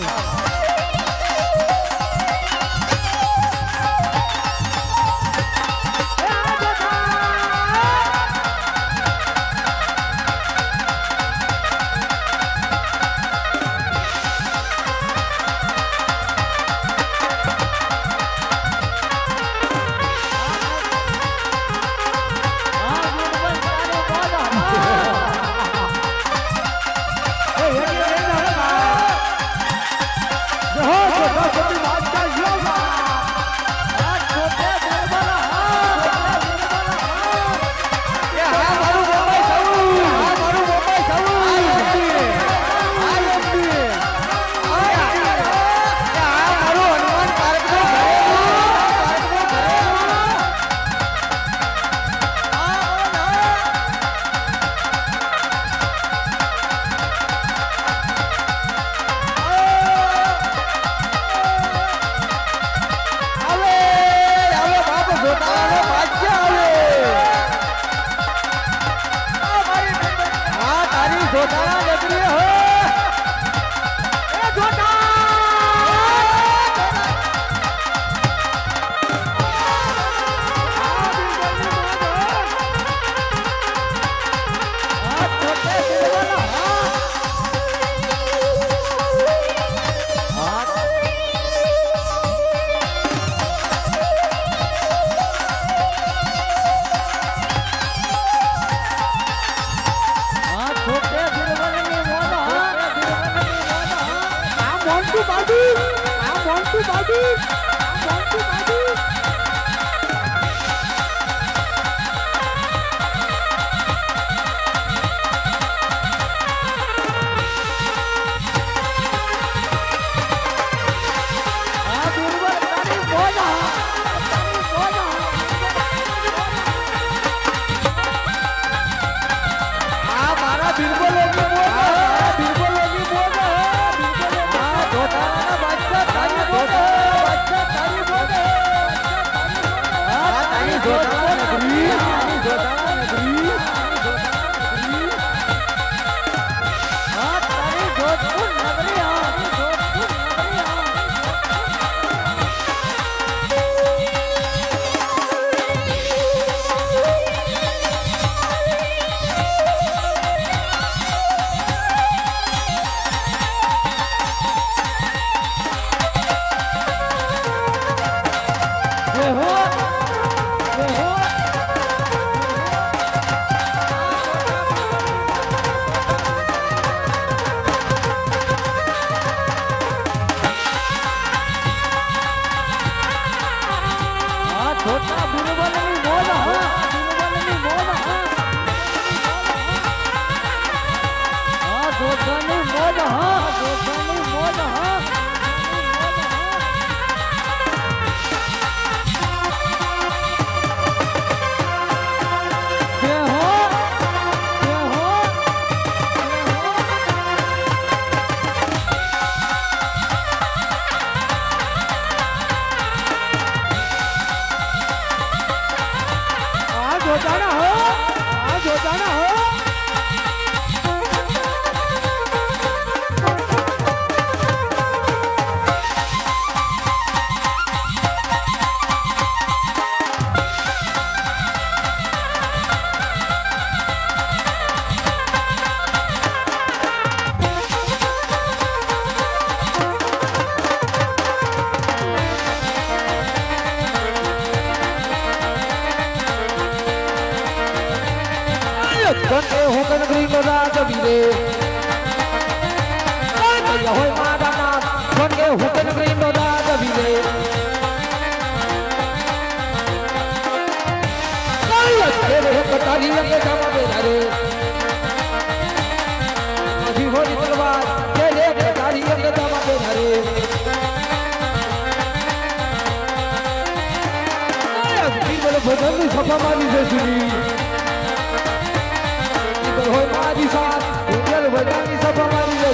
ધમાલ હાલ ધને કનગરી નો રાજ વીરે કયા હોય મારા નામ ધને હું કનગરી નો રાજ વીરે કયા છે રે કટારી અંગે જામા બેરા રે અભી હોરી તલવાર કે રે કટારી અંગે જામા બેરા રે કયા ભજન સફા મારી છે સુની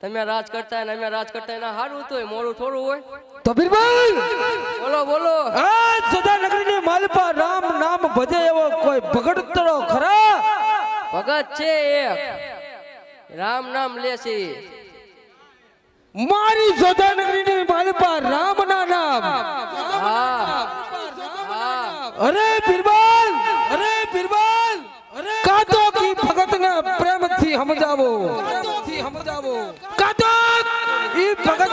તમે રાજ કરતા ને અમે રાજ કરતા ના સારું તો મોરું થોડું હોય. તો બીરબલ બોલો બોલો. આ સદા નગરીની માલપા રામ નામ ભજે એવો કોઈ ભગડતરો ખરા? ભગત છે એક. રામ નામ લે છે. મારી સોદા નગરીની માલપા રામ ના નામ. હા અરે બીરબલ અરે બીરબલ અરે કાતો કી ભગત ના પ્રેમથી સમજાવો? ઈ ભગત